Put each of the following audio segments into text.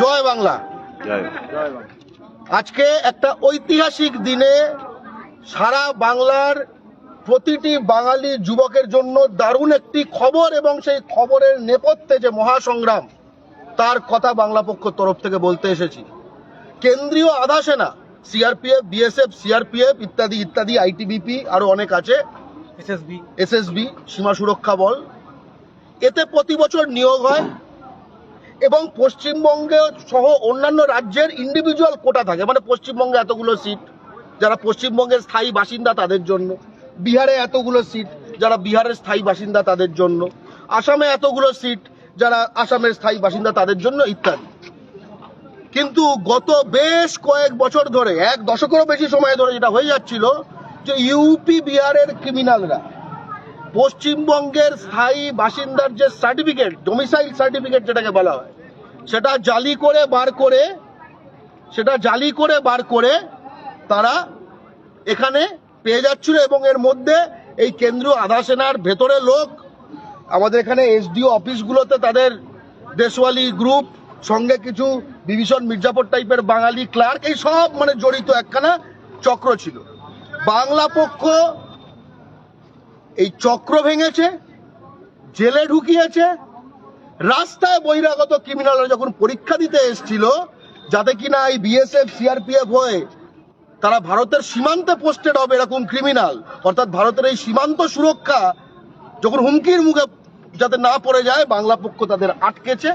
জয় বাংলা। আজকে একটা ঐতিহাসিক দিনে সারা বাংলার প্রতিটি বাঙালি যুবকের জন্য দারুণ একটি খবর এবং সেই খবরের নেপথ্যে যে মহাসংগ্রাম তার কথা বাংলা পক্ষ তরফ থেকে বলতে এসেছি। কেন্দ্রীয় আধা সেনা সিআরপিএফ বিএসএফ সিআরপিএফ ইত্যাদি ইত্যাদি আইটিবিপি আরও অনেক আছে। এসএসবি। এসএসবি সীমা সুরক্ষা বল। এতে প্রতি বছর নিয়োগ হয় এবং পশ্চিমবঙ্গে সহ অন্যান্য রাজ্যের ইন্ডিভিজুয়াল কোটা থাকে। মানে পশ্চিমবঙ্গে এতগুলো সিট যারা পশ্চিমবঙ্গের স্থায়ী বাসিন্দা তাদের জন্য। বিহারে এতগুলো সিট যারা বিহারের স্থায়ী বাসিন্দা তাদের জন্য। আসামে এতগুলো সিট যারা আসামের স্থায়ী বাসিন্দা তাদের জন্য ইত্যাদি। কিন্তু গত বেশ কয়েক বছর ধরে, এক দশকেরও বেশি সময় ধরে যেটা হয়ে যাচ্ছিল, যে ইউপি বিহারের ক্রিমিনালরা পশ্চিমবঙ্গের স্থায়ী বাসিন্দার যে সার্টিফিকেট ডোমিসাইল সার্টিফিকেট যেটাকে বলা হয়, সেটা জালি করে বার করে, সেটা জালি করে বার করে তারা এখানে পেয়ে যাচ্ছিল এবং এর মধ্যে এই কেন্দ্রীয় আধা সেনার ভেতরে লোক, আমাদের এখানে এসডিও অফিসগুলোতে তাদের দেশওয়ালি গ্রুপ, সঙ্গে কিছু বিভীষণ মির্জাপুর টাইপের বাঙালি ক্লার্ক এই সব মানে জড়িত একখানা চক্র ছিল। বাংলা পক্ষ এই চক্র ভেঙেছে, জেলে ঢুকিয়েছে, রাস্তায় বহিরাগত ক্রিমিনালরা যখন পরীক্ষা দিতে এসেছিল, যাতে কিনা এই বিএসএফ সিআরপিএফ হয়ে তারা ভারতের সীমান্তে পোস্টেড হবে এরকম ক্রিমিনাল অর্থাৎ ভারতের এই সীমান্ত সুরক্ষা যখন হুমকির মুখে যাতে না পড়ে যায়, বাংলা পক্ষ তাদের আটকেছে,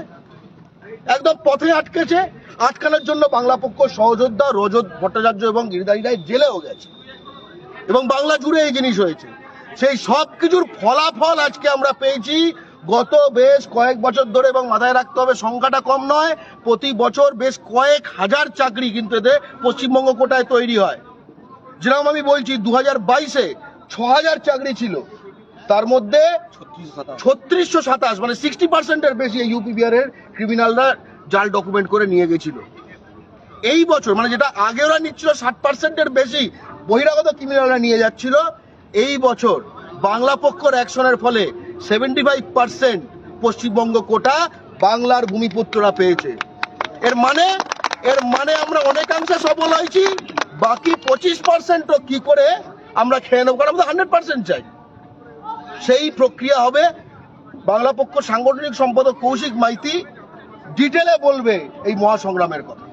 একদম পথে আটকেছে, আটকানোর জন্য বাংলা পক্ষ সহযোদ্ধা, রজত ভট্টাচার্য এবং গিরিধারী রায় জেলেও গেছে। এবং বাংলা জুড়ে এই জিনিস হয়েছে। সেই সব কিছুর ফলাফল আজকে আমরা পেয়েছি। গত বেশ কয়েক বছর ধরে এবং মাথায় রাখতে হবে, সংখ্যাটা কম নয়, প্রতি বছর বেশ কয়েক হাজার চাকরি কিন্তু এতে পশ্চিমবঙ্গ কোটায় তৈরি হয়। যেরকম আমি বলছি দু হাজার বাইশে ছ হাজার চাকরি ছিল। তার মধ্যে ছত্রিশশো সাতাশ মানে সিক্সটি পার্সেন্টের বেশি এই ইউপি বিহারের ক্রিমিনালরা জাল ডকুমেন্ট করে নিয়ে গেছিল। এই বছর মানে যেটা আগে ওরা নিচ্ছিল, ষাট পার্সেন্টের বেশি বহিরাগত ক্রিমিনালরা নিয়ে যাচ্ছিল এই বছর বাংলা পক্ষর অ্যাকশনের ফলে seventy five percent Paschimbanga quota বাংলার ভূমিপুত্ররা পেয়েছে। এর মানে এর মানে আমরা অনেকাংশে সফল হয়েছি, বাকি পঁচিশ পার্সেন্টও কি করে আমরা খেয়ে নেব? কারণ হান্ড্রেড পার্সেন্ট চাই। সেই প্রক্রিয়া হবে বাংলা পক্ষ সাংগঠনিক সম্পাদক কৌশিক মাইতি ডিটেলে বলবে এই মহাসংগ্রামের কথা।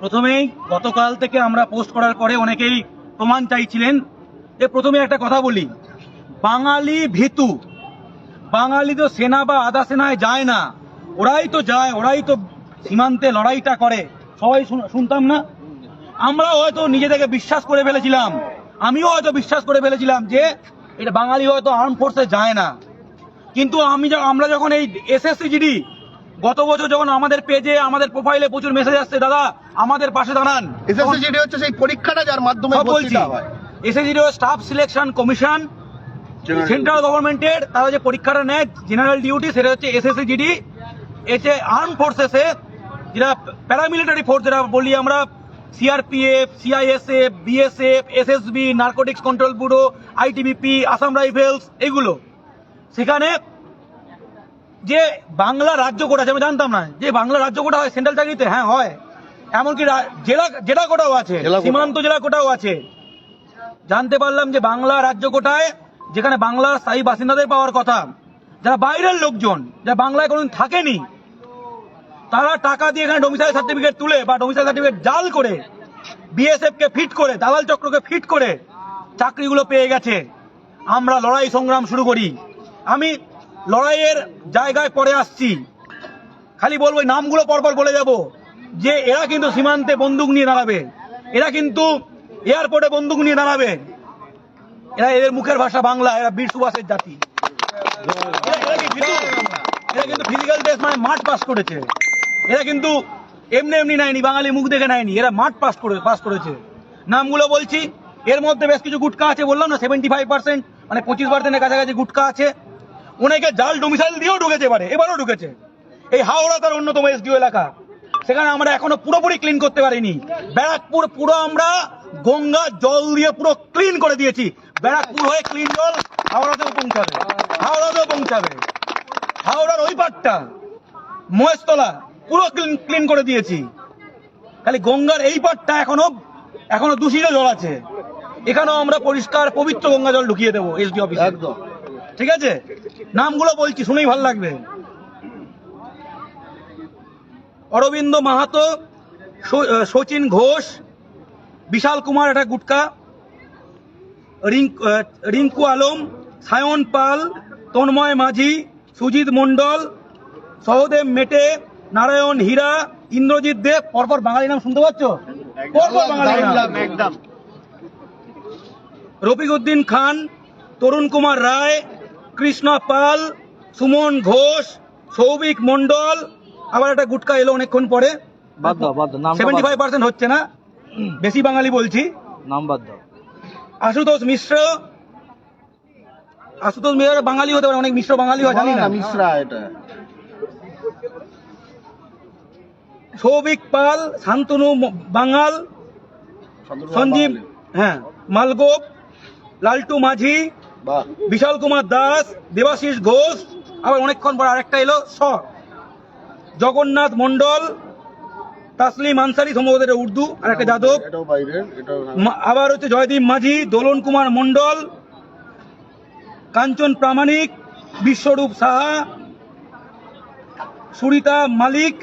প্রথমেই, গতকাল থেকে আমরা পোস্ট করার পরে অনেকেই প্রমাণ চাইছিলেন যে প্রথমে একটা কথা বলি। বাঙালি ভীতু। বাঙালি তো সেনা বা আধা সেনায় যায় না। ওরাই তো যায় ওরাই তো সীমান্তে লড়াইটা করে। সবাই শুন- শুনতাম না? আমরা হয়তো নিজেদেরকে বিশ্বাস করে ফেলেছিলাম। আমিও হয়তো বিশ্বাস করে ফেলেছিলাম যে এটা বাঙালি হয়তো আর্ম ফোর্সে যায় না। কিন্তু আমি আমরা যখন এই এসএসসি জিডি গত বছর যখন আমাদের পেজে আমাদের প্রোফাইলে প্রচুর মেসেজ আসছে দাদা আমাদের পাশে দাঁড়ান। এসএসসি যেটি হচ্ছে সেই পরীক্ষাটা যার মাধ্যমে বলছি। হয় স্টাফ সিলেকশন কমিশন সেন্ট্রাল গভর্নমেন্টের তারা যে পরীক্ষাটা নেয় জেনারেল ডিউটি সেটা হচ্ছে এসএসসি জিডি এতে আর্ম ফোর্সেসে যেটা প্যারামিলিটারি ফোর্স যেটা বলি আমরা CRPF CISF BSF SSB narcotics control bureau ITBP Assam rifles এগুলো। সেখানে যে বাংলা রাজ্য কোটা আছে আমি জানতাম না যে বাংলা রাজ্য কোটা হয় সেন্ট্রাল চাকরিতে? হ্যাঁ হয়। এমনকি জেলা জেলা কোটাও আছে সীমান্ত জেলা কোটাও আছে। জানতে পারলাম যে বাংলা রাজ্য কোটায়, যেখানে বাংলার স্থায়ী বাসিন্দাদের পাওয়ার কথা, যারা বাইরের লোকজন, যারা বাংলায় কোনোদিন থাকেনি, তারা টাকা দিয়ে এখানে ডোমিসাইল সার্টিফিকেট তুলে বা ডোমিসাইল সার্টিফিকেট জাল করে বিএসএফ কে ফিট করে, দালাল চক্রকে ফিট করে চাকরিগুলো পেয়ে গেছে। আমরা লড়াই সংগ্রাম শুরু করি। আমি লড়াইয়ের জায়গায় পরে আসছি। খালি বলব নামগুলো পরপর বলে যাব যে এরা কিন্তু সীমান্তে বন্দুক নিয়ে দাঁড়াবে। এরা কিন্তু এয়ারপোর্টে বন্দুক নিয়ে দাঁড়াবে। এরা এদের মুখের ভাষা বাংলা, এরা বীর সুভাষের জাতি। এরা- কিন্তু ফিজিক্যাল টেস্ট মানে মাঠ পাস করেছে। এরা কিন্তু এমনি এমনি নেয়নি, বাঙালি মুখ দেখে নেয়নি। এরা মাঠ পাস করে পাস করেছে। নামগুলো বলছি, এর মধ্যে বেশ কিছু গুটকা আছে বললাম না সেভেন্টি ফাইভ পার্সেন্ট মানে পঁচিশ পার্সেন্টের কাছাকাছি গুটকা আছে। অনেকে জাল ডোমিসাইল দিয়েও ঢুকেছে এবারে, এবারও ঢুকেছে। এই হাওড়া তার অন্যতম এসডিও এলাকা। সেখানে আমরা এখনও পুরোপুরি ক্লিন করতে পারিনি। ব্যারাকপুর পুরো আমরা গঙ্গা জল দিয়ে পুরো ক্লিন করে দিয়েছি। ব্যারাকপুর হয়ে ক্লিন জল হাওড়াতেও পৌঁছাবে। হাওড়াতেও পৌঁছাবে। হাওড়ার ওই পাটটা মহেশতলা পুরো ক্লিন ক্লিন করে দিয়েছি। খালি গঙ্গার এই পাটটা এখনও এখনও দূষিত জল আছে। এখানেও আমরা পরিষ্কার পবিত্র গঙ্গা জল ঢুকিয়ে দেবো এসডি অফিসে একদম। ঠিক আছে? নামগুলো বলছি শুনেই ভালো লাগবে। অরবিন্দ মাহাতো স- আহ, শচীন ঘোষ বিশাল কুমার একটা গুটকা রিঙ্কু আলম সায়ন পাল তন্ময় মাঝি সুজিত মণ্ডল সহদেব মেটে নারায়ণ হীরা ইন্দ্রজিৎ দেব। পরপর বাঙালি নাম শুনতে পাচ্ছ? পরপর বাঙালি নাম। রফিকউদ্দিন খান তরুণ কুমার রায় কৃষ্ণা পাল সুমন ঘোষ সৌভিক মন্ডল আবার একটা গুটকা এলো অনেকক্ষণ পরে। সেভেন্টি ফাইভ পার্সেন্ট হচ্ছে না। বেশি বাঙালি বলছি। নাম বাদ দাও। আশুতোষ মিশ্র। আশুতোষ মিশ্র বাঙালি হতে পারে অনেক মিশ্র বাঙালি হয় জানি না মিশ্রা এটা। সৌভিক পাল শান্তনু বাঙাল সঞ্জীব হ্যাঁ মালগোপ লালটু মাঝি বিশাল কুমার দাস দেবাশিস ঘোষ আবার অনেকক্ষণ পর আরেকটা এলো স। জগন্নাথ মন্ডল তাসলিম আনসারি সম্ভবত এটা উর্দু আর একটা যাদব। বাইরের এটাও মা- আবার হচ্ছে জয়দীপ মাঝি দোলন কুমার মন্ডল কাঞ্চন প্রামাণিক বিশ্বরূপ সাহা সুরিতা মালিক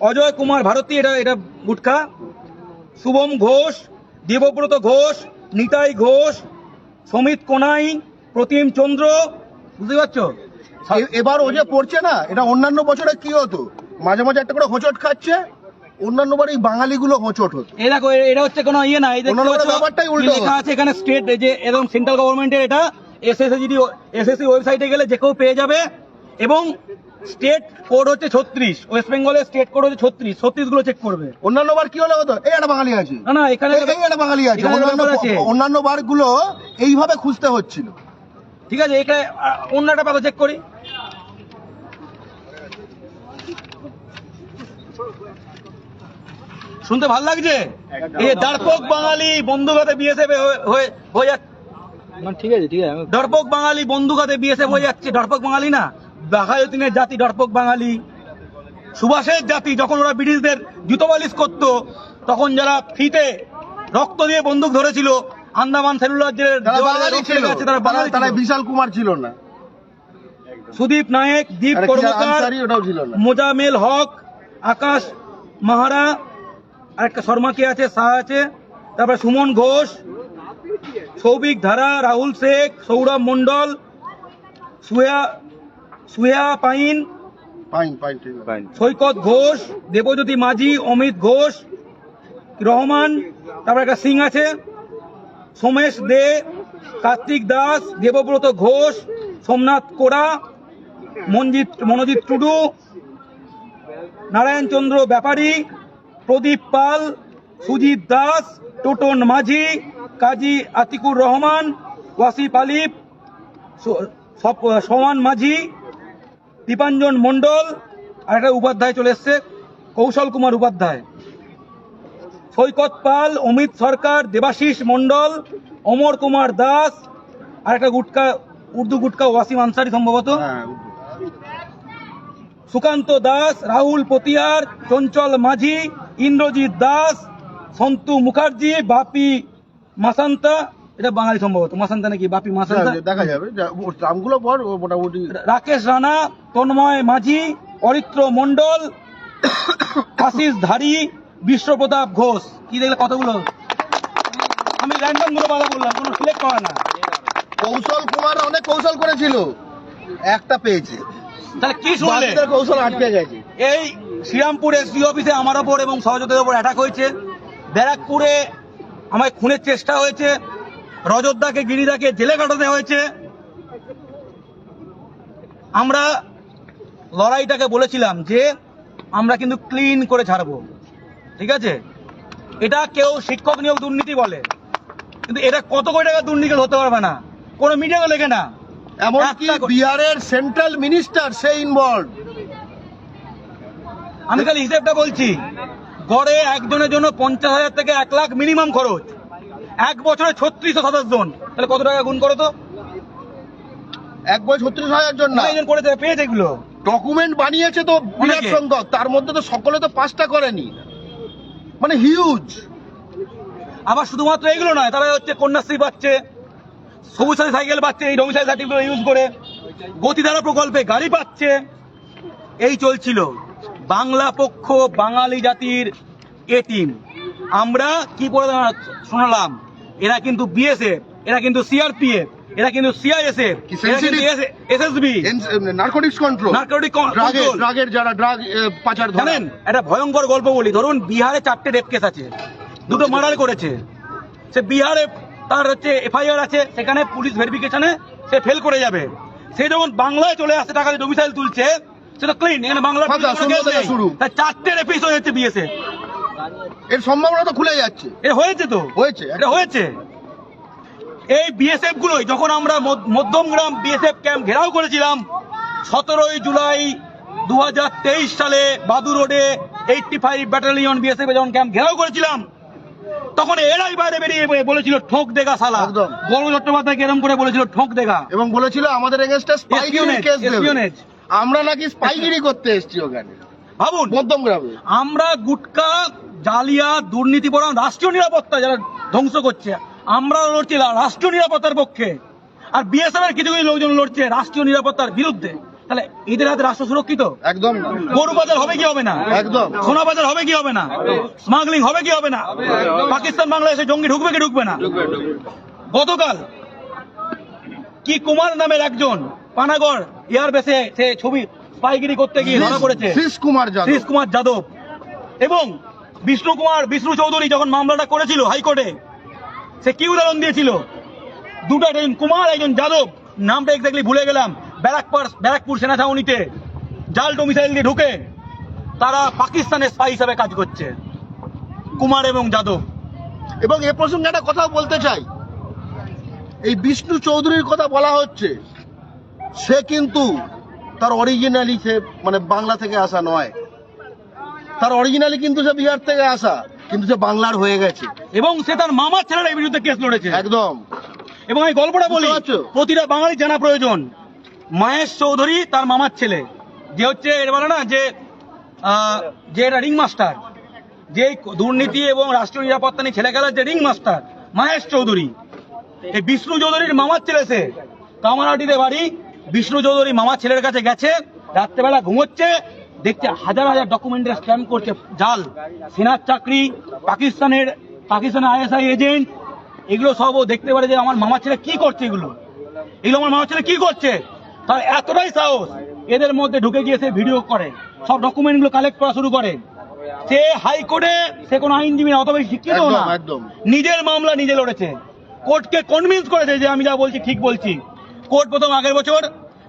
অজয় কুমার ভারতী এটা এটা গুটখা শুভম ঘোষ দেবব্রত ঘোষ নিতাই ঘোষ সমিত কোনাই প্রতিম চন্দ্র বুঝতে পারছ? এবার ও যে পড়ছে না এটা অন্যান্য বছরে কি হতো? মাঝে মাঝে একটা করে হোঁচট খাচ্ছে অন্যান্য বার এই বাঙালিগুলো হোঁচট হতো। এই দেখো এটা হচ্ছে কোনো ইয়ে না এই ব্যাপারটাই উল্টো। লেখা আছে এখানে স্টেট যে এবং সেন্ট্রাল গভর্নমেন্টের এটা এসএসসি এসএসসি ওয়েবসাইটে গেলে যে কেউ পেয়ে যাবে এবং স্টেট কোড হচ্ছে ছত্রিশ ওয়েস্ট বেঙ্গলের স্টেট কোড হচ্ছে ছত্রিশ ছত্রিশগুলো চেক করবে। অন্যান্য বার কি হলে হতো? এই একটা বাঙালি আছে। না না এখানে এই একটা বাঙালি আছে। অন্যান্য ব্যাপার আছে। অন্যান্য বারগুলো এইভাবে খুঁজতে হচ্ছিল। ঠিক আছে এখানে অন্য একটা পাতা চেক করি। শুনতে ভালো লাগছে? এই দার্পক বাঙালি বন্ধুঘাতে বিএসএফ হয়ে হয়ে যাচ্ছে। না ঠিক আছে ঠিক আছে আমি ডরপক বাঙালি বন্ধুঘাতে বিএসএফ হয়ে যাচ্ছে। ডরপক বাঙালি না? বাঘায়তিনের জাতি ডরপক বাঙালি। সুভাষের জাতি যখন ওরা ব্রিটিশদের জুতো বালিশ করতো তখন যারা ফিতে রক্ত দিয়ে বন্দুক ধরেছিল আন্দামান সেলুলার যে তারা বাঙালি তারা। বিশাল কুমার ছিল না। সুদীপ নায়েক দীপ কর্মকার মোজামেল হক আকাশ মাহারা আর একটা শর্মা কে আছে? শাহ আছে। তারপরে সুমন ঘোষ সৌভিক ধারা রাহুল শেখ সৌরভ মন্ডল সুয়া সুয়া পাইন। সৈকত ঘোষ দেবজ্যোতি মাঝি অমিত ঘোষ রহমান তারপর একটা সিং আছে। সোমেশ দে কার্তিক দাস দেবব্রত ঘোষ সোমনাথ কোড়া মনজিৎ মনোজিৎ টুডু নারায়ণ চন্দ্র ব্যাপারী প্রদীপ পাল সুজিত দাস টোটন মাঝি কাজী আতিকুর রহমান ওয়াসিফ আলিফ সমান মাঝি দীপাঞ্জন মন্ডল আর একটা উপাধ্যায় চলে এসছে কৌশল কুমার উপাধ্যায়। সৈকত পাল অমিত সরকার দেবাশিস মন্ডল অমর কুমার দাস আর একটা গুটকা উর্দু গুটকা ওয়াসিম আনসারি সম্ভবত। হ্যাঁ সুকান্ত দাস রাহুল পতিয়ার চঞ্চল মাঝি ইন্দ্রজিৎ দাস সন্তু মুখার্জি বাপি মাসান্তা এটা বাঙালি সম্ভবত। মাসান্তা নাকি? বাপি মাসান্তা? দেখা যাবে নামগুলো পর মোটামুটি রাকেশ রানা তন্ময় মাঝি অরিত্র মন্ডল আশিস ধারী বিশ্বপ্রতাপ ঘোষ। কি দেখলে কতগুলো? আমি র্যান্ডমগুলো কথা বললাম কোনো সিলেক্ট করা না। কৌশল কুমার অনেক কৌশল করেছিল। একটা পেয়েছে। তাহলে কি শুনলে? কৌশল আটকে গেছে। এই শ্রীরামপুর এসডি অফিসে আমার ওপর এবং সহযোগীদের ওপর অ্যাটাক হয়েছে। ব্যারাকপুরে আমায় খুনের চেষ্টা হয়েছে। রজতদাকে গিরিদাকে জেলে কাটাতে হয়েছে। আমরা লড়াইটাকে বলেছিলাম যে আমরা কিন্তু ক্লিন করে ছাড়বো। ঠিক আছে? এটা কেউ শিক্ষক নিয়োগ দুর্নীতি বলে। কিন্তু এটা কত কোটি টাকা দুর্নীতি হতে পারবে না। কোনো মিডিয়াতে লেগে না। এমনকি বিহারের সেন্ট্রাল মিনিস্টার সে ইনভলভ আমি খালি হিসেবটা বলছি গড়ে একজনের জন্য পঞ্চাশ হাজার থেকে এক লাখ মিনিমাম খরচ। এক বছরে ছত্রিশশো সাতাশ জন। তাহলে কত টাকা গুণ করো তো? এক বছর ছত্রিশ হাজার জন না। কতজন করেছে পেয়েছে এগুলো? ডকুমেন্ট বানিয়েছে তো বিরাট। সংখ্যক। তার মধ্যে তো সকলে তো পাঁচটা করেনি। মানে হিউজ আবার শুধুমাত্র এগুলো নয় তারা হচ্ছে কন্যাশ্রী পাচ্ছে সবুজ সাথী সাইকেল পাচ্ছে এই ডোমিসাইল সার্টিফিকেট ইউজ করে গতিধারা প্রকল্পে গাড়ি পাচ্ছে। এই চলছিল। বাংলা পক্ষ বাঙালি জাতির এটিম আমরা কি করে শোনালাম? এরা কিন্তু বিএসএফ এরা কিন্তু সিআরপিএফ এরা কিন্তু সিআইএসএফ এরা কিন্তু? এসএসবি। নার্কোটিক্স কন্ট্রোল নার্কোটিক ড্রাগের ড্রাগের যারা ড্রাগ পাচার জানেন একটা ভয়ঙ্কর গল্প বলি। ধরুন বিহারে চারটে রেপ কেস আছে। দুটো মার্ডার করেছে। সে বিহারে তার হচ্ছে এফআইআর আছে সেখানে পুলিশ ভেরিফিকেশনে সে ফেল করে যাবে। সে যখন বাংলায় চলে আসছে টাকা দিয়ে ডোমিসাইল তুলছে সে তো ক্লিন এখানে নেই। শুরু। চারটে রেপিস হয়ে যাচ্ছে বিএসএ এর সম্ভাবনা তো খুলে যাচ্ছে এটা হয়েছে তো হয়েছে, এটা হয়েছে এই বিএসএফ গুলোই যখন আমরা মধ্য- মধ্যমগ্রাম বিএসএফ ক্যাম্প ঘেরাও করেছিলাম সতেরোই জুলাই দু হাজার তেইশ সালে বাদু রোডে এইটটি ফাইভ ব্যাটালিয়ন বিএসএফ যখন ক্যাম্প ঘেরাও করেছিলাম তখন এরাই বাইরে বেরিয়ে বলেছিল ঠোক দেগা সালা একদম। গৌরব চট্টোপাধ্যায় এরম করে বলেছিল ঠোক দেগা এবং বলেছিল আমাদের এগেনস্টে কেস দেবে। আমরা নাকি স্পাইগিরি করতে এসেছি ওখানে। ভাবুন মধ্যম গ্রামে আমরা গুটকা জালিয়া দুর্নীতি দুর্নীতিপরায়ণ রাষ্ট্রীয় নিরাপত্তা যারা ধ্বংস করছে আমরা লড়ছি রাষ্ট্রীয় নিরাপত্তার পক্ষে। আর বিএসএফ এর কিছু কিছু লোকজন লড়ছে রাষ্ট্রীয় নিরাপত্তার বিরুদ্ধে। তাহলে এদের হাতে রাষ্ট্র সুরক্ষিত? একদম। গরু বাজার হবে কি হবে না? একদম। সোনা বাজার হবে কি হবে না? স্মাগলিং হবে কি হবে না? পাকিস্তান বাংলাদেশে জঙ্গি ঢুকবে কি ঢুকবে না? গতকাল কি কুমার নামের একজন পানাগড় এয়ারবেসে সে ছবি স্পাইগিরি করতে গিয়ে ধরা পড়েছে। শ্রীশ কুমার যাদব। শ্রীশ কুমার যাদব। এবং বিষ্ণু কুমার বিষ্ণু চৌধুরী যখন মামলাটা করেছিল হাইকোর্টে সে কি উদাহরণ দিয়েছিল? দুটো একজন কুমার একজন যাদব। নামটা এক্স্যাক্টলি ভুলে গেলাম। ব্যারাকপুর ব্যারাকপুর সেনা ছাউনিতে জাল ডোমিসাইল দিয়ে ঢুকে তারা পাকিস্তানের স্পাই হিসাবে কাজ করছে। কুমার এবং যাদব। এবং এ প্রসঙ্গে একটা কথা বলতে চাই। এই বিষ্ণু চৌধুরীর কথা বলা হচ্ছে। সে কিন্তু তার অরিজিনালি সে মানে বাংলা থেকে আসা নয়। তার অরিজিনালি কিন্তু সে বিহার থেকে আসা কিন্তু সে বাংলার হয়ে গেছে। এবং সে তার মামার ছেলেরা এই বিরুদ্ধে কেস লড়েছে। একদম। এবং এই গল্পটা বলি প্রতিটা বাঙালি জানা প্রয়োজন। মহেশ চৌধুরী তার মামার ছেলে। যে হচ্ছে এর বলে না যে যে এটা রিং মাস্টার যে দুর্নীতি এবং রাষ্ট্রীয় নিরাপত্তা নিয়ে ছেলে খেলার যে রিং মাস্টার মহেশ চৌধুরী। এই বিষ্ণু চৌধুরীর মামার ছেলে সে। কামারহাটিতে বাড়ি বিষ্ণু চৌধুরী মামার ছেলের কাছে গেছে রাত্রেবেলা ঘুমোচ্ছে দেখছে হাজার হাজার ডকুমেন্টের স্ক্যাম করছে জাল সেনার চাকরি পাকিস্তানের পাকিস্তানের আইএসআই এজেন্ট এগুলো সব ও দেখতে পারে যে আমার মামার ছেলে কি করছে এগুলো। এগুলো আমার মামার ছেলে কি করছে? তার এতটাই সাহস এদের মধ্যে ঢুকে গিয়ে সে ভিডিও করে সব ডকুমেন্টগুলো কালেক্ট করা শুরু করে। সে হাইকোর্টে সে কোনো আইনজীবী অত বেশি শিক্ষিত না। নিজের মামলা নিজে লড়েছে। কোর্টকে কনভিন্স করেছে যে আমি যা বলছি ঠিক বলছি। কোর্ট প্রথম আগের বছর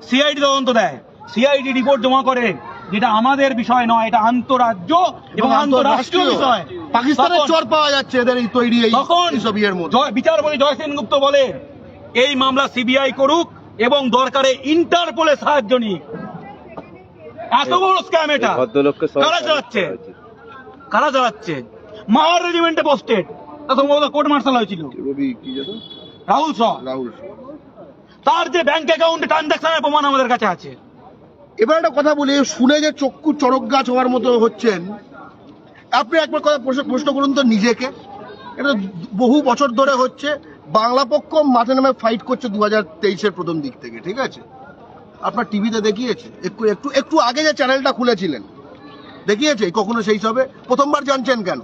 সিআইডি তদন্ত দেয়। সিআইডি রিপোর্ট জমা করে যেটা আমাদের বিষয় নয় এটা আন্তরাজ্য এবং আন্তরাষ্ট্রীয় বিষয়। পাকিস্তানের চর পাওয়া যাচ্ছে এদের এই তৈরি এই তখন এইসব মধ্যে। জয়- বিচারপতি জয় সেনগুপ্ত বলে এই মামলা সিবিআই করুক এবং দরকারে ইন্টারপোলের সাহায্য নিক। এত বড় স্ক্যাম এটা। কারা চালাচ্ছে? কারা চালাচ্ছে? মাহার রেজিমেন্টে পোস্টেড তা সম্ভবত কোর্ট মার্শাল হয়েছিল। রবি কি যেন? রাহুল শ। রাহুল তার যে ব্যাংক অ্যাকাউন্টে ট্রানজাকশনের প্রমাণ আমাদের কাছে আছে। এবার একটা কথা বলি, শুনে যে চক্ষু চড়ক গাছ হওয়ার মতো হচ্ছেন, আপনি একবার কথা প্রশ্ন করুন তো নিজেকে। এটা বহু বছর ধরে হচ্ছে, বাংলা পক্ষ মাঠে নামে ফাইট করছে দু হাজার তেইশের প্রথম দিক থেকে, ঠিক আছে? আপনার টিভিতে দেখিয়েছে, একটু একটু একটু আগে যে চ্যানেলটা খুলেছিলেন, দেখিয়েছে, কখনো সেই সবে? প্রথমবার জানছেন কেন?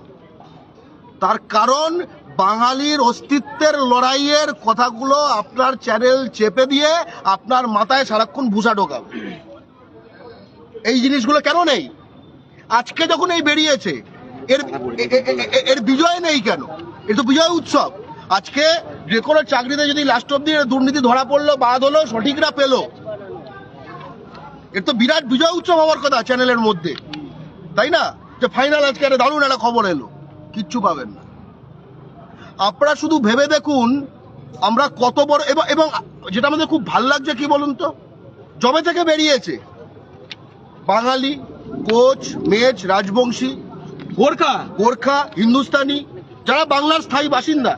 তার কারণ বাঙালির অস্তিত্বের লড়াইয়ের কথাগুলো আপনার চ্যানেল চেপে দিয়ে আপনার মাথায় সারাক্ষণ ভূষা ঢোকাবে। এই জিনিসগুলো কেন নেই? আজকে যখন এই বেরিয়েছে, এর এর বিজয় নেই কেন? এর তো বিজয় উৎসব। আজকে যে কোনো চাকরিতে যদি লাস্ট অব্দি দুর্নীতি ধরা পড়ল, বাদ হলো, সঠিকরা পেল। এর তো বিরাট বিজয় উৎসব হওয়ার কথা চ্যানেলের মধ্যে। তাই না? যে ফাইনাল আজকে একটা দারুণ একটা খবর এলো। কিচ্ছু পাবেন না। আপনারা শুধু ভেবে দেখুন আমরা কত বড় এবং যেটা আমাদের খুব ভালো লাগছে, কি বলুন তো? জবে থেকে বেরিয়েছে, বাঙালি, কোচ, মেজ, রাজবংশী, গোর্খা গোর্খা, হিন্দুস্তানি, যারা বাংলার স্থায়ী বাসিন্দা,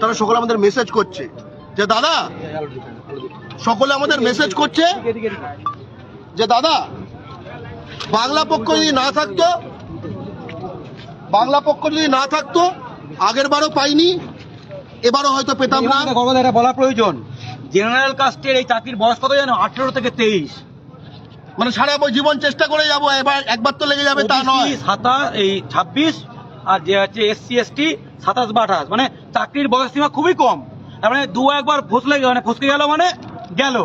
তারা সকলে আমাদের মেসেজ করছে যে, দাদা, সকলে আমাদের মেসেজ করছে যে, দাদা, বাংলা পক্ষ যদি না থাকতো, বাংলা পক্ষ যদি না থাকতো আগের বারও পাইনি এবারও হয়তো পেতাম না। এটা বলা প্রয়োজন। জেনারেল কাস্টের এই চাকরির বয়স কত জানো? আঠেরো থেকে তেইশ। মানে সারা জীবন চেষ্টা করে যাব এবার একবার তো লেগে যাবে তা নয়। সাতাশ এই ছাব্বিশ আর যে হচ্ছে এসসি এসটি সাতাশ বা আঠাশ। মানে চাকরির বয়স সীমা খুবই কম। মানে দু একবার ফসলে মানে ফসকে গেল মানে গেল।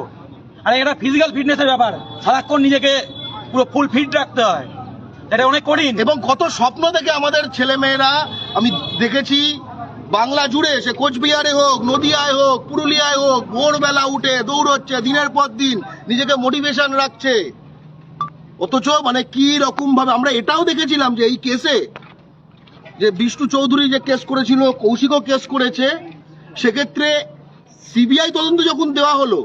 আর এটা ফিজিক্যাল ফিটনেসের ব্যাপার। সারাক্ষণ নিজেকে পুরো ফুল ফিট রাখতে হয়। এটা অনেক কঠিন। এবং কত স্বপ্ন দেখে আমাদের ছেলে মেয়েরা আমি দেখেছি, বাংলা জুড়ে সে কোচবিহারে হোক, নদিয়ায় হোক, পুরুলিয়ায় হোক, ভোরবেলা উঠে, দৌড়চ্ছে, দিনের পর দিন, নিজেকে মোটিভেশন রাখছে। অথচ মানে কি রকম ভাবে আমরা এটাও দেখেছিলাম যে এই কেসে, যে বিষ্ণু চৌধুরী যে কেস করেছিল, কৌশিকও কেস করেছে, সেক্ষেত্রে সিবিআই তদন্ত যখন দেওয়া হলো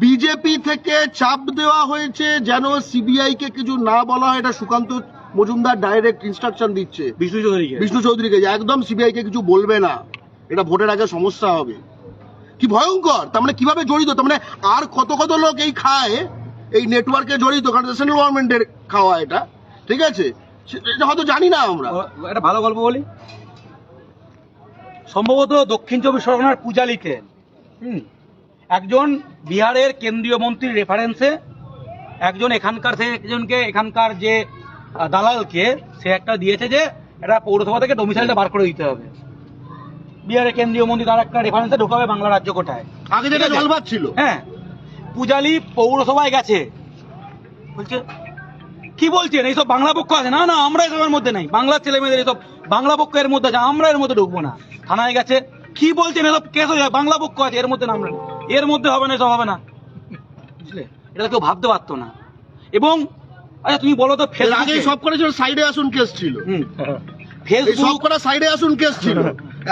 বিজেপি থেকে চাপ দেওয়া হয়েছে যেন সিবিআই কে কিছু না বলা হয়। এটা সুকান্ত মজুমদার ডাইরেক্ট ইনস্ট্রাকশন দিচ্ছে। বিষ্ণু চৌধুরীকে। বিষ্ণু চৌধুরীকে যে একদম সিবিআই কে কিছু বলবে না। এটা ভোটের আগে সমস্যা হবে। কি ভয়ঙ্কর? তার মানে কীভাবে জড়িত? তার মানে আর কত কত লোক এই খায় এই নেটওয়ার্কে জড়িত কারণ সেন্ট্রাল গভর্নমেন্টের খাওয়া এটা। ঠিক আছে? এটা হয়তো জানি না আমরা। একটা ভালো গল্প বলি। সম্ভবত দক্ষিণ চব্বিশ পরগনার পূজালিতে হুম, একজন বিহারের কেন্দ্রীয় মন্ত্রীর রেফারেন্সে একজন এখানকার সে একজনকে এখানকার যে দালালকে সে একটা দিয়েছে যে এটা পৌরসভা থেকে ডোমিসাইলটা বার করে দিতে হবে। বিহারের কেন্দ্রীয় মন্ত্রী তার একটা রেফারেন্সে ঢোকাবে বাংলা রাজ্য কোটায়। আগে যেটা ছিল। হ্যাঁ। পূজালি পৌরসভায় গেছে। বলছে কি বলছেন? এইসব বাংলা পক্ষ আছে? না না আমরা এসবের মধ্যে নাই। বাংলার ছেলে মেয়েদের এসব বাংলা পক্ষ এর মধ্যে আছে। আমরা এর মধ্যে ঢুকবো না। থানায় গেছে কি বলছেন? এসব কেস হয়ে বাংলা পক্ষ আছে এর মধ্যে না। আমরা। এর মধ্যে হবে না এসব হবে না। বুঝলে? এটা কেউ ভাবতে পারতো না। এবং আচ্ছা তুমি বলো তো আগে সব করে ছিল সাইডে আসুন কেস ছিল। এই সব ফেসবুক করা সাইডে আসুন কেস ছিল।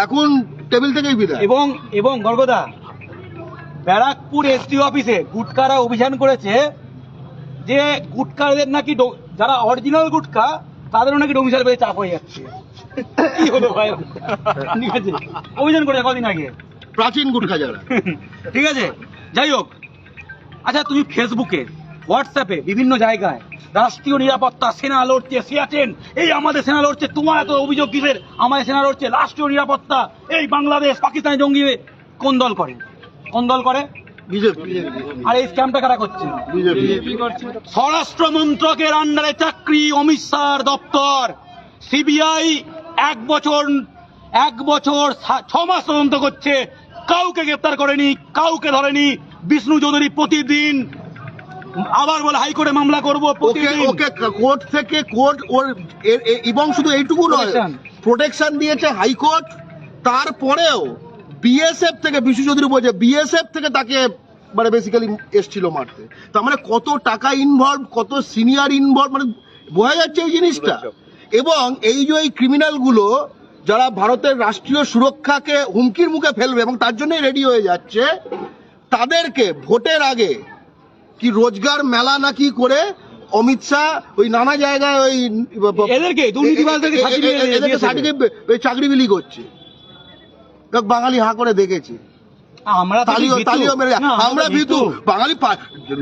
এখন টেবিল থেকেই বিদায়। এবং এবং গর্গদা ব্যারাকপুর এসডি অফিসে গুটকারা অভিযান করেছে যে গুটকাদের নাকি যারা অরিজিনাল গুটকা তাদেরও নাকি ডোমিসাইল পেয়ে চাপ হয়ে যাচ্ছে। কি হলো ভাই? ঠিক আছে? অভিযান করেছে কদিন আগে? প্রাচীন গুটখা যারা ঠিক আছে? যাই হোক। আচ্ছা তুমি ফেসবুকে হোয়াটসঅ্যাপে বিভিন্ন জায়গায় রাষ্ট্রীয় নিরাপত্তা সেনা লড়ছে সিয়াচেন এই আমাদের সেনা লড়ছে তোমার এত অভিযোগ কিসের? আমাদের সেনা লড়ছে রাষ্ট্রীয় নিরাপত্তা এই বাংলাদেশ পাকিস্তানি জঙ্গি কোন দল করে? কোন দল করে? আর এই স্ক্যামটা কারা করছে? স্বরাষ্ট্র মন্ত্রকের আন্ডারে চাকরি অমিত শাহর দপ্তর। সিবিআই এক বছর এক বছর ছ মাস তদন্ত করছে। কাউকে গ্রেপ্তার করেনি কাউকে ধরেনি। বিষ্ণু চৌধুরী প্রতিদিন আবার বলে হাইকোর্টে মামলা করব ওকে প্রতিদিন। ওকে কোর্ট থেকে কোর্ট ওর এবং শুধু এইটুকু নয়. প্রোটেকশন দিয়েছে হাইকোর্ট। তারপরেও বিএসএফ থেকে বিশু চৌধুরী বলছে বিএসএফ থেকে তাকে মানে বেসিক্যালি এসছিল মারতে। তার মানে কত টাকা ইনভলভ কত সিনিয়র ইনভলভ মানে বোঝা যাচ্ছে এই জিনিসটা। এবং এই যে এই ক্রিমিনালগুলো যারা ভারতের রাষ্ট্রীয় সুরক্ষাকে হুমকির মুখে ফেলবে এবং তার জন্যই রেডি হয়ে যাচ্ছে তাদেরকে ভোটের আগে কি রোজগার মেলা নাকি করে অমিত শাহ ওই নানা জায়গায় ওই এদেরকে, চাকরি বিলি করছে। বাঙালি হা করে দেখেছে। আমরা তালিও তালিও মেরে আমরা ভীতু। বাঙালি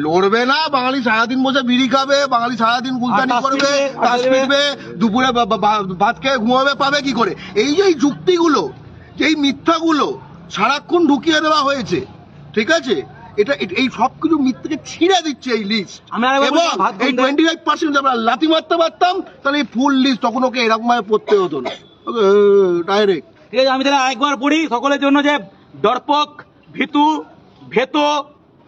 লড়বে না বাঙালি সারাদিন বসে বিড়ি খাবে বাঙালি সারাদিন গুলতানি করবে তাস পিটবে দুপুরে ভাত খেয়ে ঘুমাবে পাবে কি করে? এই যে এই যুক্তিগুলো এই মিথ্যাগুলো সারাক্ষণ ঢুকিয়ে দেওয়া হয়েছে ঠিক আছে? এটা এই সব কিছু মিথ্যাকে ছিঁড়ে দিচ্ছে এই লিস্ট এবং এই টোয়েন্টি ফাইভ পার্সেন্ট আমরা লাথি মারতে পারতাম তাহলে এই ফুল লিস্ট তখন ওকে এরকম ভাবে পড়তে হতো না। ডাইরেক্ট ঠিক আছে আমি তাহলে আরেকবার পড়ি সকলের জন্য যে ডরপক ভীতু ভেতো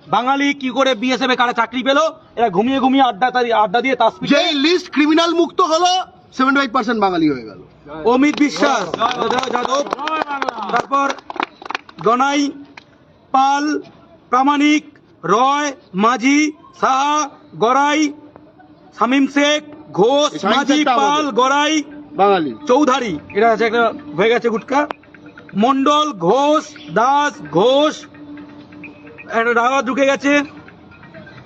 বাঙালি কি করে বিএসএফ এ কারা চাকরি পেল? এরা ঘুমিয়ে ঘুমিয়ে আড্ডা তারি- আড্ডা দিয়ে তাস যেই লিস্ট ক্রিমিনাল মুক্ত হলো সেভেন্টি ফাইভ পার্সেন্ট বাঙালি হয়ে গেল। অমিত বিশ্বাস জয় যাদব তারপর গনাই পাল প্রামাণিক রয় মাঝি সাহা গড়াই শামীম শেখ ঘোষ মাঝি পাল। গড়াই বাঙালি। চৌধারি। এটা আছে একটা হয়ে গেছে গুটকা। মন্ডল ঘোষ দাস ঘোষ একটা রাগা ঢুকে গেছে।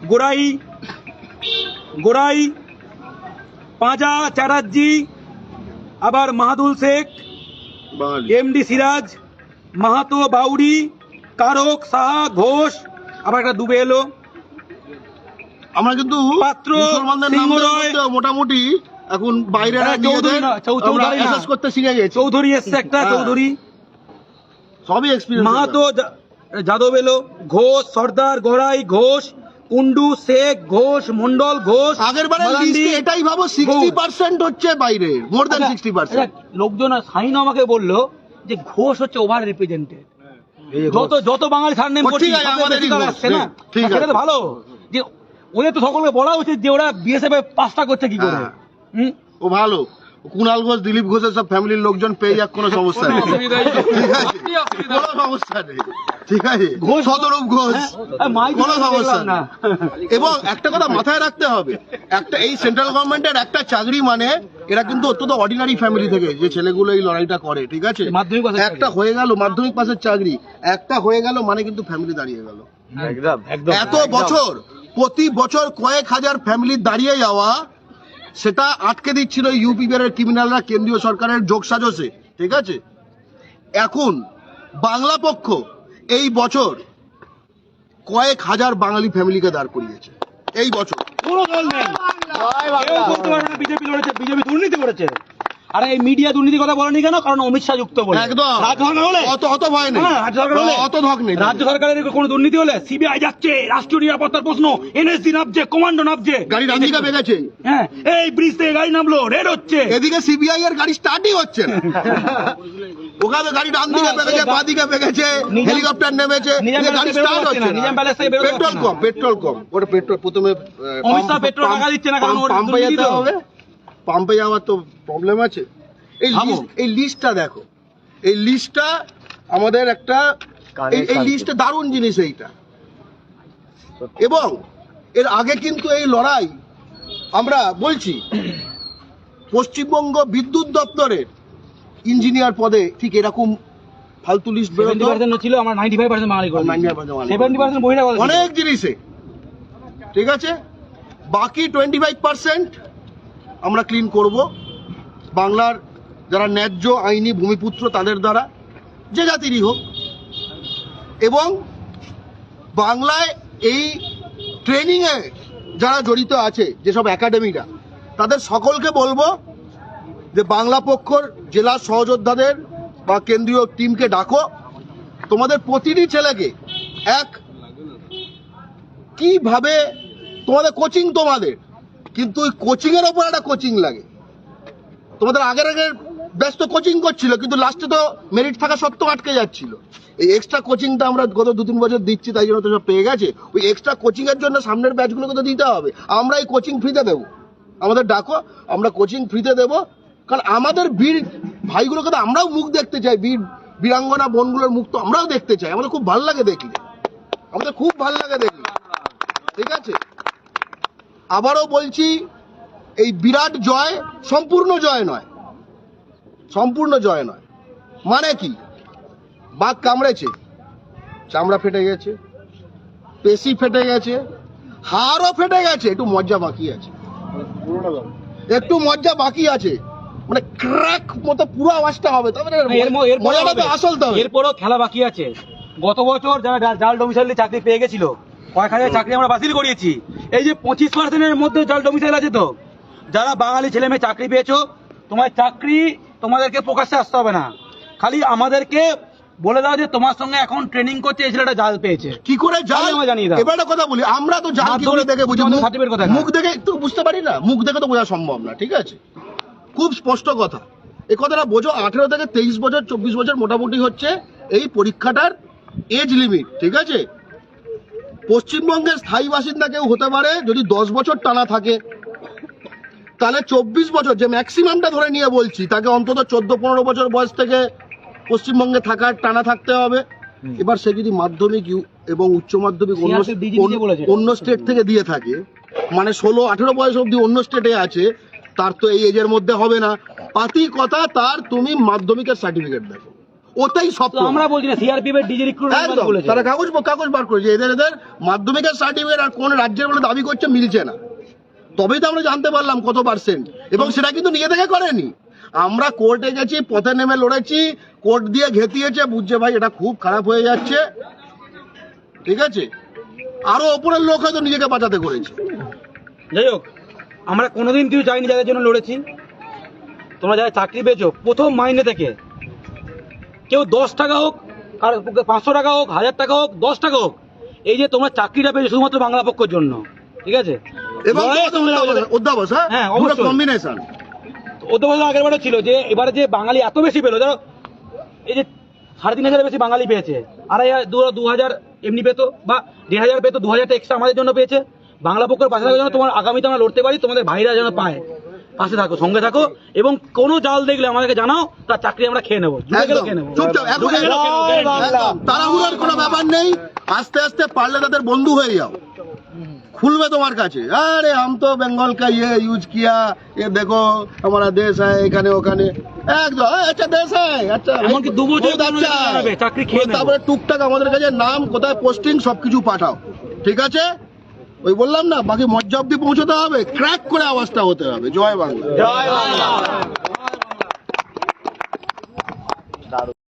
গোড়াই গোড়াই পাঁজা চ্যাটার্জি আবার মাহাদুল শেখ এমডি সিরাজ মাহাতো বাউরি কারক সাহা ঘোষ আবার একটা ডুবে এলো। আমরা কিন্তু পাত্র, মোটামুটি এখন বাইরে হ্যাঁ, চৌধুরী করতে শিখে গেছি। চৌধুরী এসছে একটা হ্যাঁ। চৌধুরী। সবই এক্সপিরিয়েন্স মাহাতো যাদব এলো ঘোষ সর্দার গড়াই ঘোষ কুন্ডু শেখ ঘোষ মন্ডল ঘোষ আগের বারে এটাই ভাবো সিক্সটি পার্সেন্ট হচ্ছে বাইরে মোর দ্যান আচ্ছা, সিক্সটি পার্সেন্ট আচ্ছা, লোকজন সাইন আমাকে বলল যে ঘোষ হচ্ছে ওভার রিপ্রেজেন্টেড যত যত বাঙালি সার নেম আসছে না? সেটা তো ভালো যে ওদের তো সকলকে বলা উচিত যে ওরা বিএসএফ এ পাঁচটা করছে কি করে। হ্যাঁ। ও ভালো। কুণাল ঘোষ দিলীপ ঘোষের সব ফ্যামিলির লোকজন পেয়ে যাক কোনো সমস্যা নেই। ঠিক আছে? কোনো সমস্যা নেই। ঠিক আছে? ঘোষ- শতরূপ ঘোষ। আর কোনো সমস্যা না। এবং একটা কথা মাথায় রাখতে হবে একটা এই সেন্ট্রাল গভর্নমেন্টের একটা চাকরি মানে এরা কিন্তু অত্যন্ত অর্ডিনারি ফ্যামিলি থেকে যে ছেলেগুলো এই লড়াইটা করে ঠিক আছে? একটা হয়ে গেল মাধ্যমিক পাশের চাকরি একটা হয়ে গেল মানে কিন্তু ফ্যামিলি দাঁড়িয়ে গেল। একদম। একদম। এত বছর প্রতি বছর কয়েক হাজার ফ্যামিলি দাঁড়িয়ে যাওয়া সেটা আটকে দিচ্ছিল ইউপি বিহারের ক্রিমিনালরা কেন্দ্রীয় সরকারের যোগ সাজসে ঠিক আছে? এখন বাংলা পক্ষ এই বছর কয়েক হাজার বাঙালি ফ্যামিলিকে দাঁড় করিয়েছে এই বছর। কোনো দল নেই। কেউ বলতে পারবে না বিজেপি লড়েছে বিজেপি দুর্নীতি করেছে। আর এই মিডিয়া দুর্নীতি কথা বলেনি কেন? কারণ অমিত শাহ যুক্ত বলে। একদম। রাজ্য সরকার হলে? অত অত ভয় নেই। হ্যাঁ, রাজ্য সরকার হলে। অত ধক নেই। রাজ্য সরকারের কোনো দুর্নীতি হলে সিবিআই যাচ্ছে রাষ্ট্রীয় নিরাপত্তার প্রশ্ন এনএসসি নামছে কমান্ডো নামছে। গাড়ি হ্যাঁ এই ব্রিজ থেকে গাড়ি নামলো রেড হচ্ছে। এদিকে সিবিআই এর গাড়ি স্টার্টই হচ্ছে না। ওখানে গাড়ি ডান দিকে বেগেছে বাঁ দিকে বেগেছে হেলিকপ্টার নেমেছে গাড়ি স্টার্ট হচ্ছে না, নিজাম প্যালেস থেকে পেট্রোল কম পেট্রোল কম। ওটা পেট্রোল প্রথমে অমিত শাহ পেট্রোল টাকা দিচ্ছে না কারণ পাম্পে যেতে হবে। পাম্পে যাওয়ার তো প্রবলেম আছে। এই এই লিস্টটা দেখো। এই লিস্টটা আমাদের একটা এই- এই শান্তি। লিস্টে দারুণ জিনিস এইটা। এবং এর আগে কিন্তু এই লড়াই আমরা বলছি পশ্চিমবঙ্গ বিদ্যুৎ দপ্তরের ইঞ্জিনিয়ার পদে ঠিক এরকম ফালতু লিস্ট বেরোতো। ছিল আমরা ninety five percent Bengali 95% Bengali. অনেক জিনিসে। ঠিক আছে? বাকি টোয়েন্টি ফাইভ পার্সেন্ট আমরা ক্লিন করব। বাংলার যারা ন্যায্য আইনি ভূমিপুত্র তাদের দ্বারা, যে জাতিরই হোক। এবং বাংলায় এই ট্রেনিংয়ে যারা জড়িত আছে, যেসব একাডেমিরা তাদের সকলকে বলব যে বাংলা পক্ষর জেলা সহযোদ্ধাদের বা কেন্দ্রীয় টিমকে ডাকো। তোমাদের প্রতিটি ছেলেকে এক, কীভাবে তোমাদের কোচিং তোমাদের কিন্তু ওই কোচিং এর ওপর একটা কোচিং লাগে। তোমাদের আগের আগের ব্যস্ত কোচিং করছিল, কিন্তু লাস্টে তো মেরিট থাকা সত্ত্বেও আটকে যাচ্ছিল। এই এক্সট্রা কোচিংটা আমরা গত দু তিন বছর দিচ্ছি, তাই জন্য তো সব পেয়ে গেছে। ওই এক্সট্রা কোচিং এর জন্য সামনের ব্যাচগুলোকে তো দিতে হবে। আমরা এই কোচিং ফ্রিতে দেবো। আমাদের ডাকো, আমরা কোচিং ফ্রিতে দেবো। কারণ আমাদের বীর ভাইগুলোকে তো আমরাও মুখ দেখতে চাই। বীর বীরাঙ্গনা, বোনগুলোর মুখ তো আমরাও দেখতে চাই। আমাদের খুব ভালো লাগে দেখলে। আমাদের খুব ভালো লাগে দেখলে। ঠিক আছে? আবারও বলছি এই বিরাট জয় সম্পূর্ণ জয় নয়। সম্পূর্ণ জয় নয়। মানে কি? বাঘ কামড়েছে চামড়া ফেটে গেছে পেশি ফেটে গেছে হাড়ও ফেটে গেছে একটু মজ্জা বাকি আছে। একটু মজ্জা বাকি আছে। মানে ক্র্যাক মতো পুরো আওয়াজটা হবে তবে মজাটা তো। আসল তো। এরপরও খেলা বাকি আছে। গত বছর যারা জাল ডোমিসাইলে চাকরি পেয়ে গেছিল কয়েক হাজার চাকরি আমরা বাতিল করিয়েছি। এই যে পঁচিশ পার্সেন্টের মধ্যে জাল ডোমিসাইল আছে তো যারা বাঙালি ছেলে মেয়ে চাকরি পেয়েছ তোমার চাকরি তোমাদেরকে প্রকাশ্যে আসতে হবে না। খালি আমাদেরকে বলে দাও যে তোমার সঙ্গে এখন ট্রেনিং করছে এই ছেলেটা জাল পেয়েছে। কি করে জাল? আমায় জানিয়ে দাও। এবার একটা কথা বলি আমরা তো জাল কি করে দেখে বুঝি? certificate কোথায়? মুখ দেখে তো বুঝতে পারি না? মুখ দেখে তো বোঝা সম্ভব না ঠিক আছে? খুব স্পষ্ট কথা। এই কথাটা বোঝো আঠেরো থেকে তেইশ বছর চব্বিশ বছর মোটামুটি হচ্ছে এই পরীক্ষাটার এজ লিমিট ঠিক আছে? পশ্চিমবঙ্গের স্থায়ী বাসিন্দা কেউ হতে পারে যদি দশ বছর টানা থাকে। তাহলে চব্বিশ বছর যে ম্যাক্সিমামটা ধরে নিয়ে বলছি তাকে অন্তত চোদ্দ পনেরো বছর বয়স থেকে পশ্চিমবঙ্গে থাকার টানা থাকতে হবে। এবার সে যদি মাধ্যমিক এবং উচ্চ মাধ্যমিক অন্য স্টেট থেকে দিয়ে থাকে মানে ষোলো আঠেরো বয়স অবধি অন্য স্টেটে আছে তার তো এই এজের মধ্যে হবে না। পাতি কথা তার তুমি মাধ্যমিকের সার্টিফিকেট দেখো। ওটাই সব আমরা বলছি না সিআরপিএফ এর ডিজি রিক্রুটমেন্ট বলেছে তারা কাগজ কাগজ বার করেছে। এদের এদের মাধ্যমিকের সার্টিফিকেট আর কোন রাজ্যের বলে দাবি করছে মিলছে না। তবেই তো আমরা জানতে পারলাম কত পার্সেন্ট এবং সেটা কিন্তু নিজে থেকে করেনি। আমরা কোর্টে গেছি পথে নেমে লড়েছি কোর্ট দিয়ে ঘেতিয়েছে বুঝছে ভাই এটা খুব খারাপ হয়ে যাচ্ছে। ঠিক আছে? আরও ওপরের লোক হয়তো নিজেকে বাঁচাতে করেছে। যাই হোক আমরা কোনোদিন কিছু চাইনি যাদের জন্য লড়েছি। তোমরা যারা চাকরি পেয়েছ প্রথম মাইনে থেকে কেউ দশ টাকা হোক আর পাঁচশো টাকা হোক হাজার টাকা হোক দশ টাকা হোক এই যে তোমরা চাকরিটা পেয়েছ শুধুমাত্র বাংলা পক্ষের জন্য ঠিক আছে? অধ্যাবস- অধ্যাবস হ্যাঁ? হ্যাঁ, বছর আগের বারে ছিল যে এবারে যে বাঙালি এত বেশি পেল ধরো এই যে সাড়ে তিন হাজারের বেশি বাঙালি পেয়েছে আড়াই হাজার দু দু হাজার এমনি পেতো বা দেড় হাজার পেতো দু হাজারটা এক্সট্রা আমাদের জন্য পেয়েছে। বাংলা পক্ষের পাশে থাকার জন্য তোমার আগামীতে আমরা লড়তে পারি তোমাদের ভাইরা যেন পায়। পাশে থাকো সঙ্গে থাকো এবং কোনো জাল দেখলে আমাদেরকে জানাও তার চাকরি আমরা খেয়ে নেবো যুগে গেলেও একদম খেয়ে নেবো চুপচাপ এখন যুগে গেলেও খেয়ে নেবো, guarantee। একদম। তাড়াহুড়োর কোনো ব্যাপার নেই আস্তে আস্তে পারলে তাদের বন্ধু হয়ে যাও খুলবে তোমার কাছে আরে हम तो बंगाल का ये यूज किया ये देखो हमारा देश है এখানে ওখানে একদম "এ, আচ্ছা দেশ হ্যাঁ আচ্ছা এমনকি দু বছর বহুত কোনো আচ্ছা জায়গায় যাবে, চাকরি খেয়ে নেবো। তারপরে টুকটাক আমাদের কাছে নাম কোথায় পোস্টিং সবকিছু পাঠাও ঠিক আছে ওই বললাম না বাকি মজ্জা অব্দি পৌঁছতে হবে ক্র্যাক করে আওয়াজটা হতে হবে। জয় বাংলা। জয় বাংলা।